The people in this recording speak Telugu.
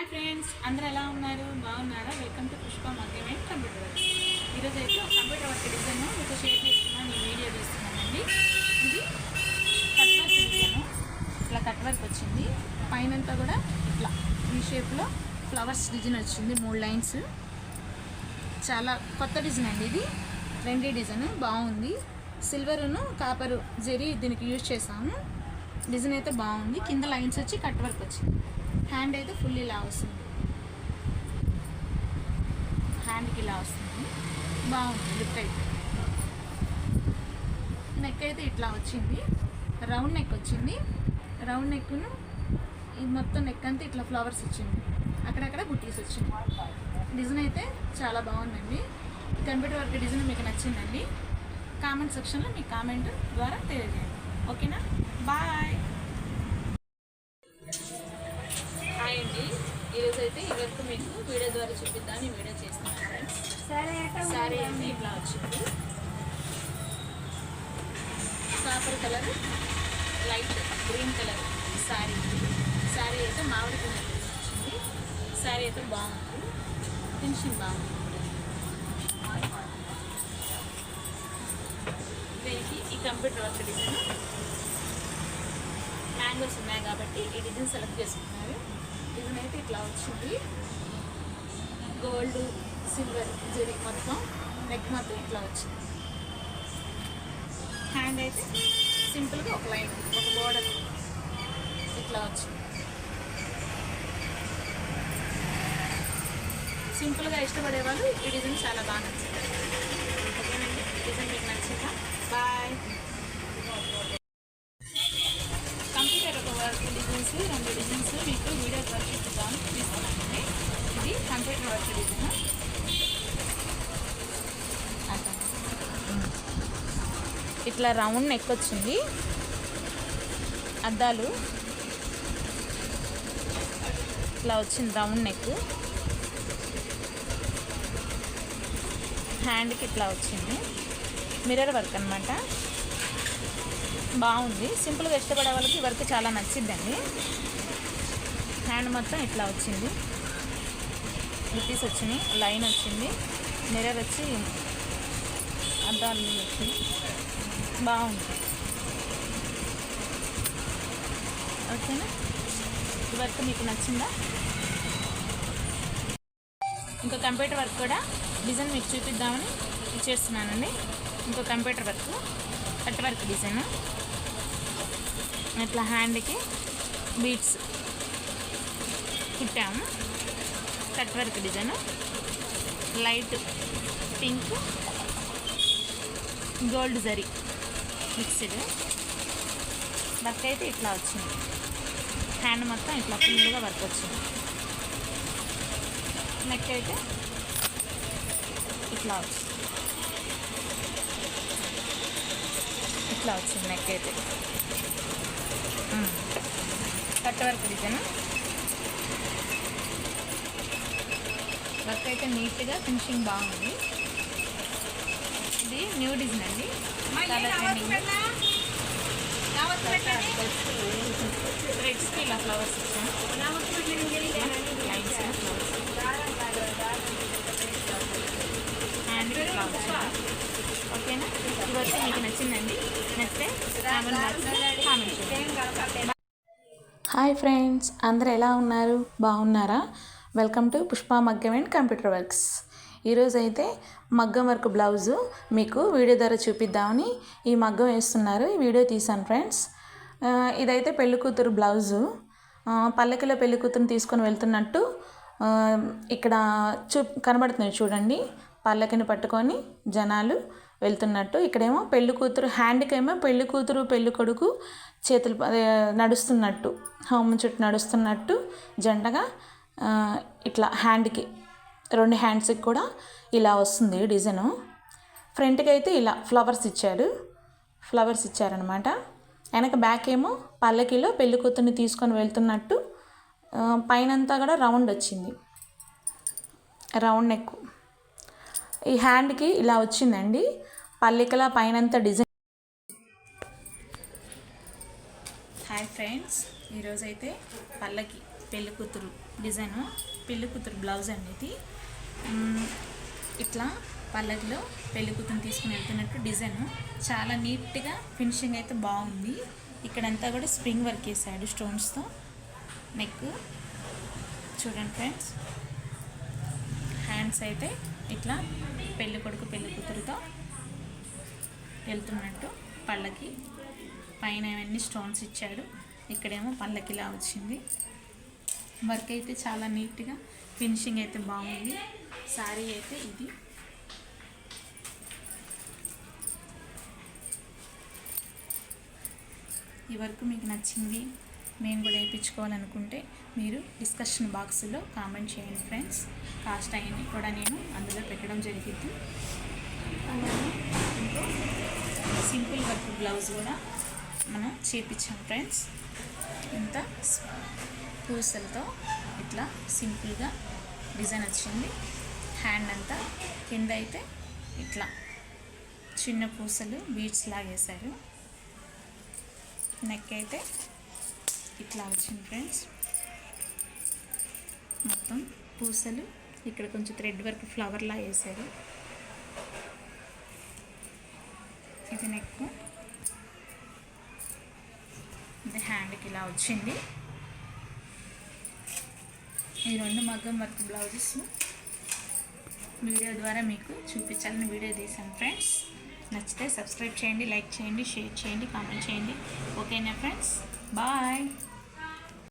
హాయ్ ఫ్రెండ్స్ అందరు ఎలా ఉన్నారు? బాగున్నారా? వెల్కమ్ టు పుష్ప మగ్గమేంట్ కంప్యూటర్ వర్క్. ఈరోజు అయితే కంప్యూటర్ వర్క్ డిజైన్ మీకు షేర్ చేస్తున్నాను. ఈ వీడియో తీస్తున్నానండి. ఇది కట్ వర్క్ డిజైన్. ఇట్లా కట్ వర్క్ వచ్చింది. పైనంతా కూడా ఇట్లా ఈ షేప్లో ఫ్లవర్స్ డిజైన్ వచ్చింది. మూడు లైన్స్. చాలా కొత్త డిజైన్ అండి ఇది. Trendy design. బాగుంది. సిల్వరును కాపరు జెరీ దీనికి యూజ్ చేసాము డిజైన్ అయితే బాగుంది. కింద లైన్స్ వచ్చి కట్ వర్క్ వచ్చింది. హ్యాండ్ అయితే ఫుల్ ఇలా వస్తుంది. హ్యాండ్కి ఇలా వస్తుంది. బాగుంది లుక్ అయితే. నెక్ అయితే ఇట్లా వచ్చింది. రౌండ్ నెక్ వచ్చింది. రౌండ్ నెక్ను ఇది మొత్తం నెక్ అంతా ఇట్లా ఫ్లవర్స్ వచ్చింది. అక్కడక్కడ బుట్టీస్ వచ్చింది. డిజైన్ అయితే చాలా బాగుందండి. కంప్యూటర్ వర్క్ డిజైన్ మీకు నచ్చిందండి. కామెంట్ సెక్షన్లో మీ కామెంట్ ద్వారా తెలియజేయండి. ఓకేనా? బాయ్ హాయ్ అండి. ఈరోజు అయితే ఈ వర్క్ మీకు వీడియో ద్వారా చూపిద్దామని వీడియో చేస్తున్నాను ఫ్రెండ్స్ శారీ అయితే ఇట్లా వచ్చింది. Copper colour light green colour sari sari అయితే మామిడి కలర్ వచ్చింది. శారీ అయితే బాగుంది. ఫినిషింగ్ బాగుంది. దీనికి ఈ కంప్యూటర్ వర్క్ డిజైన్ మ్యాంగోస్ ఉన్నాయి కాబట్టి ఈ డిజైన్ సెలెక్ట్ చేసుకున్నారు. డిజైన్ అయితే ఇట్లా వచ్చింది. గోల్డ్ సిల్వర్ జరి మొత్తం నెక్ మొత్తం ఇట్లా వచ్చింది. హ్యాండ్ అయితే సింపుల్గా ఒక లైన్ ఒక బోర్డర్ ఇట్లా వచ్చింది. సింపుల్గా ఇష్టపడే వాళ్ళు ఈ డిజైన్ చాలా బాగా నచ్చింది ఓకేనండి? డిజైన్ మీకు నచ్చిందా? బాయ్ కంప్యూటర్ ఒక వర్క్ డిజైన్స్ రెండు డిజైన్స్ మీకు వీడియో ద్వారా చూపిద్దాం తీసుకున్నానండి ఇది కంప్యూటర్ వర్క్ డిజైన్ ఇట్లా రౌండ్ నెక్ వచ్చింది. అద్దాలు. ఇట్లా వచ్చింది రౌండ్ నెక్ హ్యాండ్కి ఇట్లా వచ్చింది. మిర్రర్ వర్క్ అనమాట బాగుంది. సింపుల్గా ఇష్టపడే వాళ్ళకి ఈ వర్క్ చాలా నచ్చిందండి హ్యాండ్ మొత్తం ఇట్లా వచ్చింది. బుట్టీస్ వచ్చినాయి. లైన్ వచ్చింది. మిర్రర్ వచ్చి అద్దాలు వచ్చింది బాగుంది. ఓకేనా? వర్క్ మీకు నచ్చిందా? ఇంకో కంప్యూటర్ వర్క్ కూడా డిజైన్ మీకు చూపిద్దామని ఇచ్చేస్తున్నానండి ఇంకో computer work cut work design. ఇట్లా హ్యాండ్కి beads కుట్టాము. Cut work design. Light pink gold zari. Mixed. Work అయితే ఇట్లా వచ్చింది. హ్యాండ్ మొత్తం ఇట్లా ఫుల్గా వర్క్ వచ్చింది. నెక్ అయితే ఇట్లా వచ్చింది. ఇట్లా వచ్చింది నెక్ అయితే కట్ వర్క్ డిజైన్. వర్క్ అయితే నీట్గా ఫినిషింగ్ బాగుంది. ఇది న్యూ డిజైన్ అండి. ఇలా ఫ్లవర్స్ ఇచ్చాను హ్యాండ్ ఫ్లవర్స్ ఓకేనా ఇది వచ్చి మీకు నచ్చిందండి నచ్చితే కామెంట్ చేయండి హాయ్ ఫ్రెండ్స్ అందరు ఎలా ఉన్నారు? బాగున్నారా? వెల్కమ్ టు పుష్ప మగ్గం అండ్ కంప్యూటర్ వర్క్స్. ఈరోజు అయితే మగ్గం వర్క్ బ్లౌజు మీకు వీడియో ద్వారా చూపిద్దామని ఈ మగ్గం వేస్తున్నారు. ఈ వీడియో తీసాను ఫ్రెండ్స్. ఇదైతే పెళ్ళి కూతురు బ్లౌజు. పల్లకిలో పెళ్ళి కూతురుని తీసుకొని వెళ్తున్నట్టు ఇక్కడ చూ కనబడుతుంది చూడండి. పల్లకిని పట్టుకొని జనాలు వెళ్తున్నట్టు. ఇక్కడేమో పెళ్ళి కూతురు హ్యాండ్కేమో పెళ్ళి కూతురు పెళ్ళి కొడుకు చేతులు నడుస్తున్నట్టు. హోమం చుట్టూ నడుస్తున్నట్టు జంటగా ఇట్లా హ్యాండ్కి రెండు హ్యాండ్స్కి కూడా ఇలా వస్తుంది డిజైను. ఫ్రంట్కి అయితే ఇలా ఫ్లవర్స్ ఇచ్చాడు. ఫ్లవర్స్ ఇచ్చారనమాట వెనక బ్యాక్ ఏమో పల్లకిలో పెళ్ళికూతుర్ని తీసుకొని వెళ్తున్నట్టు పైనంతా కూడా రౌండ్ వచ్చింది. రౌండ్ నెక్ ఈ హ్యాండ్కి ఇలా వచ్చిందండి. పల్లికల పైనంతా డిజైన్ హాయ్ ఫ్రెండ్స్ ఈరోజైతే పల్లకి పెళ్ళికూతురు డిజైను. పెళ్ళికూతురు బ్లౌజ్ అండి ఇది. ఇట్లా పల్లకిలో పెళ్ళికూతుని తీసుకుని వెళ్తున్నట్టు డిజైన్. చాలా నీట్గా ఫినిషింగ్ అయితే బాగుంది. ఇక్కడంతా కూడా స్ప్రింగ్ వర్క్ వేసాడు స్టోన్స్తో. నెక్ చూడండి ఫ్రెండ్స్. హ్యాండ్స్ అయితే ఇట్లా పెళ్ళి కొడుకు పెళ్ళి కూతురుతో వెళ్తున్నట్టు పళ్ళకి. పైన ఇవన్నీ స్టోన్స్ ఇచ్చాడు. ఇక్కడేమో పళ్ళకిలా వచ్చింది. వర్క్ అయితే చాలా నీట్గా ఫినిషింగ్ అయితే బాగుంది. శారీ అయితే ఇది. ఈ వర్క్ మీకు నచ్చింది మేము కూడా వేయించుకోవాలనుకుంటే మీరు డిస్కషన్ బాక్స్లో కామెంట్ చేయండి ఫ్రెండ్స్. కాస్ట్ అయ్యింది కూడా నేను అందులో పెట్టడం జరిగింది. అలాగే ఇంకో సింపుల్ వర్క్ బ్లౌజ్ కూడా మనం చేపించాం ఫ్రెండ్స్. ఇంత పూసలతో ఇట్లా సింపుల్గా డిజైన్ వచ్చింది. హ్యాండ్ అంతా కింద అయితే ఇట్లా చిన్న పూసలు బీడ్స్ లాగేశారు. నెక్ అయితే ఇట్లా వచ్చింది ఫ్రెండ్స్. మొత్తం పూసలు ఇక్కడ కొంచెం థ్రెడ్ వర్క్ ఫ్లవర్లా వేశారు ఇది నెక్ ఇది హ్యాండ్కి ఇలా వచ్చింది. ఈ రెండు మగ్గం వర్క్ బ్లౌజెస్. వీడియో ద్వారా మీకు చూపించాలని వీడియో తీసాను ఫ్రెండ్స్ నచ్చితే సబ్స్క్రైబ్ చేయండి లైక్ చేయండి షేర్ చేయండి కామెంట్ చేయండి. ఓకేనా ఫ్రెండ్స్ బాయ్